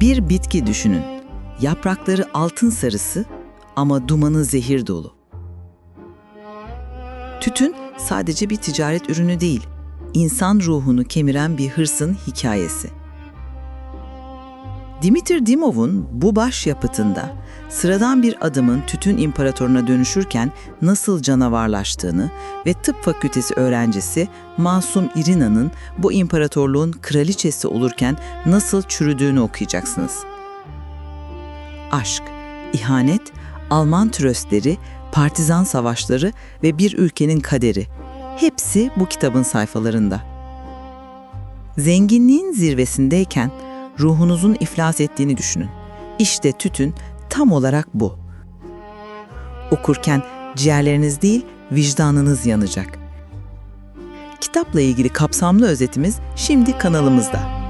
Bir bitki düşünün. Yaprakları altın sarısı ama dumanı zehir dolu. Tütün sadece bir ticaret ürünü değil, insan ruhunu kemiren bir hırsın hikayesi. Dimitri Dimov'un bu başyapıtında sıradan bir adamın tütün imparatoruna dönüşürken nasıl canavarlaştığını ve tıp fakültesi öğrencisi Masum Irina'nın bu imparatorluğun kraliçesi olurken nasıl çürüdüğünü okuyacaksınız. Aşk, ihanet, Alman tröstleri, partizan savaşları ve bir ülkenin kaderi hepsi bu kitabın sayfalarında. Zenginliğin zirvesindeyken ruhunuzun iflas ettiğini düşünün. İşte tütün tam olarak bu. Okurken ciğerleriniz değil, vicdanınız yanacak. Kitapla ilgili kapsamlı özetimiz şimdi kanalımızda.